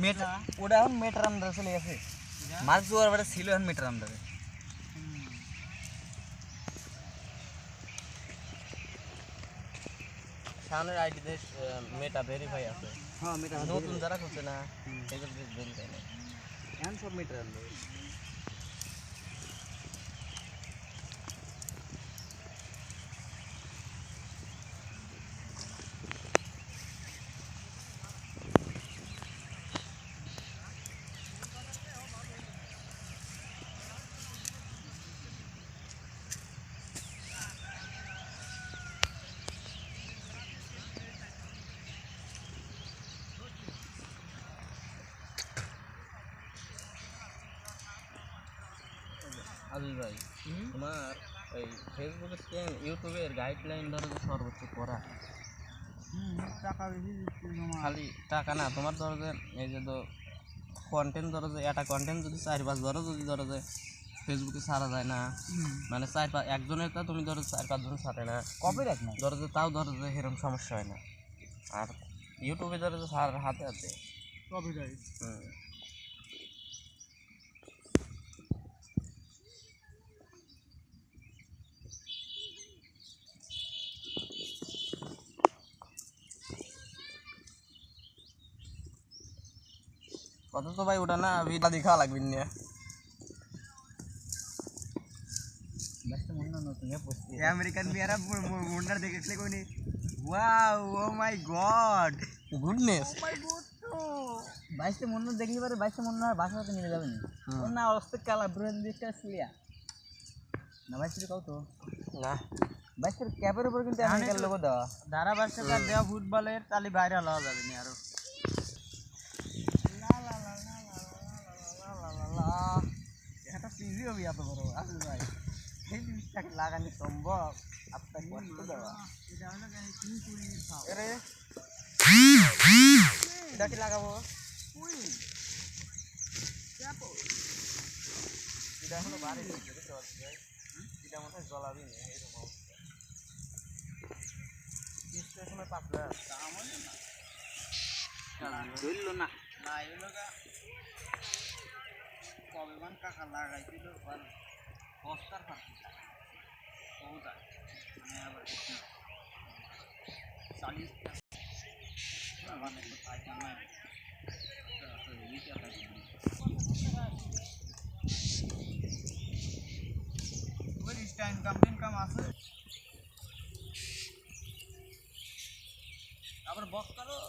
মেটার ওটা এখন মেটার আন্ডারে চলে গেছে মাছ জোয়ার বারে ছিল এখন মেটার আন্ডারে সামনের আইডিতে মেটা ভেরিফাই আছে হ্যাঁ মেটার নতুন যারা করছে না এগুলো ভেরিফাই নেই এখন সব মেটার আন্ডারে আজুল ভাই তোমার ওই ফেসবুকে কেন ইউটিউবের গাইডলাইন ধরো যে সর্বোচ্চ করা টাকা বেশি খালি টাকা না তোমার ধরো যে এই যে তো কন্টেন্ট ধরো যে একটা কন্টেন্ট যদি চার পাঁচ ধরো যদি ধরো যে ফেসবুকে ছাড়া যায় না মানে চার পাঁচ একজনের তা তুমি ধরো চার পাঁচজন ছাড়ে না। কপি রাখ না ধরো যে তাও ধরো যে এরকম সমস্যা হয় না। আর ইউটিউবে ধরো যে সার হাতে হাতে কপি রাখ হুম। কত তো ভাই ওটা না ভিটা দেখা লাগবে না। আমেরিকান বিয়ারা মুন্ডার দেখেছিলে কোনি wow oh my god goodness বাইশটা মনে দেখলি পারে বাইশটা মনে হয় বাসা হাতে নিয়ে যাবেন না। অবস্থা কালা ব্রেন দিকটা সিলিয়া না বাইশটা কত না। বাইশটার ক্যাপের উপর কিন্তু আমেরিকার লোগো দেওয়া। ধারা বার্ষিকার দেওয়া ফুটবলের তালি ভাইরাল হওয়া যাবে না আরও এটা সিজি হবে এত বড় আসলে ভাই এই জিনিসটাকে লাগানো সম্ভব? আপনার কষ্ট দেওয়া। এরে। এটা কি লাগাবো? এটা এখনও বাড়ি বুঝতে পারছি ভাই? এটা মনে হয় জ্বলাবি না এরকম অবস্থা। বৃষ্টির সময় পাতলা। ধরলো না। না এগুলো কবে মান কাকা লাগাইছিল বস্তার ফাঁকি ওটা মানে আবার চালিশ আবার একটু পায়খানা ইনকাম টিনকাম আছে আবার বস্তারও